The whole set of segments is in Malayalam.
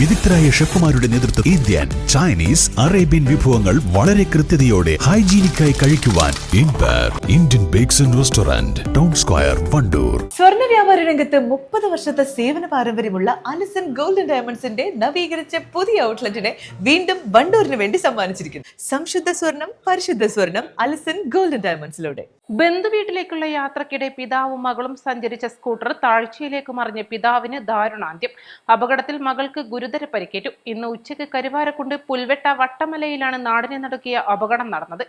വിദഗ്ധരായ ഷെഫുമാരുടെ നേതൃത്വം ഇന്ത്യൻ ചൈനീസ് അറേബ്യൻ വിഭവങ്ങൾ വളരെ കൃത്യതയോടെ ഹൈജീനിക്കായി കഴിക്കുവാൻ Indian bakes and restaurant town square Wandoor. സ്വർണ വ്യാപാര രംഗത്ത് മുപ്പത് വർഷത്തെ സേവന പാരമ്പര്യമുള്ള അലിസൺ ഗോൾഡൻ ഡയമണ്ട്സിന്റെ നവീകരിച്ച പുതിയ ഔട്ട്ലെറ്റിനെ വീണ്ടും വണ്ടൂരിന് വേണ്ടി സമ്മാനിച്ചിരിക്കുന്നു. സംശുദ്ധ സ്വർണം പരിശുദ്ധ സ്വർണം അലിസൺ ഗോൾഡൻ ഡയമണ്ട്സിലൂടെ. ബന്ധുവീട്ടിലേക്കുള്ള യാത്രക്കിടെ പിതാവും മകളും സഞ്ചരിച്ച സ്കൂട്ടർ താഴ്ചയിലേക്ക് മറിഞ്ഞ പിതാവിന് ദാരുണാന്ത്യം. അപകടത്തിൽ മകൾക്ക് ഗുരുതര പരിക്കേറ്റു. ഇന്ന് ഉച്ചയ്ക്ക് കരുവാരക്കുണ്ട് പുൽവെട്ട വട്ടമലയിലാണ് നാടിനെ നടക്കിയ അപകടം നടന്നത്.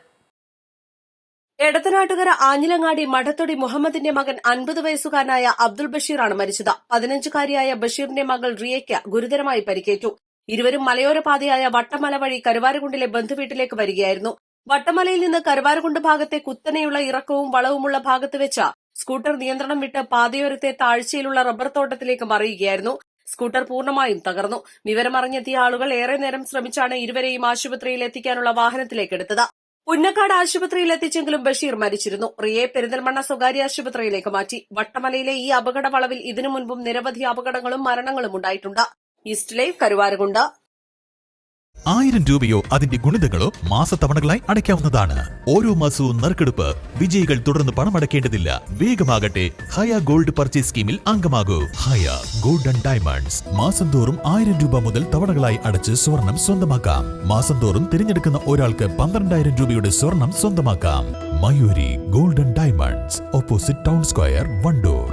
എടത്തനാട്ടുകര ആഞ്ഞിലങ്ങാടി മഠത്തൊടി മുഹമ്മദിന്റെ മകൻ അൻപത് വയസ്സുകാരനായ അബ്ദുൾ ബഷീറാണ് മരിച്ചത്. പതിനഞ്ചുകാരിയായ ബഷീറിന്റെ മകൾ റിയയ്ക്ക് ഗുരുതരമായി പരിക്കേറ്റു. ഇരുവരും മലയോര പാതയായ വട്ടമല വഴി കരുവാരകുണ്ടിലെ ബന്ധുവീട്ടിലേക്ക് വരികയായിരുന്നു. വട്ടമലയിൽ നിന്ന് കരുവാരകുണ്ട് ഭാഗത്തെ കുത്തനെയുള്ള ഇറക്കവും വളവുമുള്ള ഭാഗത്ത് വെച്ച സ്കൂട്ടർ നിയന്ത്രണം വിട്ട് പാതയോരത്തെ താഴ്ചയിലുള്ള റബ്ബർ തോട്ടത്തിലേക്ക് മറിയുകയായിരുന്നു. സ്കൂട്ടർ പൂർണമായും തകർന്നു. വിവരമറിഞ്ഞെത്തിയ ആളുകൾ ഏറെ നേരം ശ്രമിച്ചാണ് ഇരുവരെയും ആശുപത്രിയിൽ എത്തിക്കാനുള്ള വാഹനത്തിലേക്ക് എടുത്തത്. പുന്നക്കാട് ആശുപത്രിയിൽ എത്തിച്ചെങ്കിലും ബഷീർ മരിച്ചിരുന്നു. റിയെ പെരിന്തൽമണ്ണ സ്വകാര്യ ആശുപത്രിയിലേക്ക് മാറ്റി. വട്ടമലയിലെ ഈ അപകട വളവിൽ ഇതിനു മുൻപും നിരവധി അപകടങ്ങളും മരണങ്ങളും ഉണ്ടായിട്ടുണ്ട്. ഈസ്റ്റ് കരുവാരകുണ്ട്. ആയിരം രൂപയോ അതിന്റെ ഗുണിതങ്ങളോ മാസത്തവണകളായി അടയ്ക്കാവുന്നതാണ്. ഓരോ മാസവും നറുക്കെടുപ്പ് വിജയികൾ തുടർന്ന് പണം അടയ്ക്കേണ്ടതില്ല വേഗമാകട്ടെ ഹയ ഗോൾഡ് പർച്ചേസ് സ്കീമിൽ അംഗമാകൂ. ഹയ ഗോൾഡൻ ഡയമണ്ട്സ്. മാസം തോറും ആയിരം രൂപ മുതൽ തവണകളായി അടച്ച് സ്വർണം സ്വന്തമാക്കാം. മാസം തോറും തിരഞ്ഞെടുക്കുന്ന ഒരാൾക്ക് പന്ത്രണ്ടായിരം രൂപയുടെ സ്വർണം സ്വന്തമാക്കാം. Mayuri golden diamonds. Opposite town square Wandoor.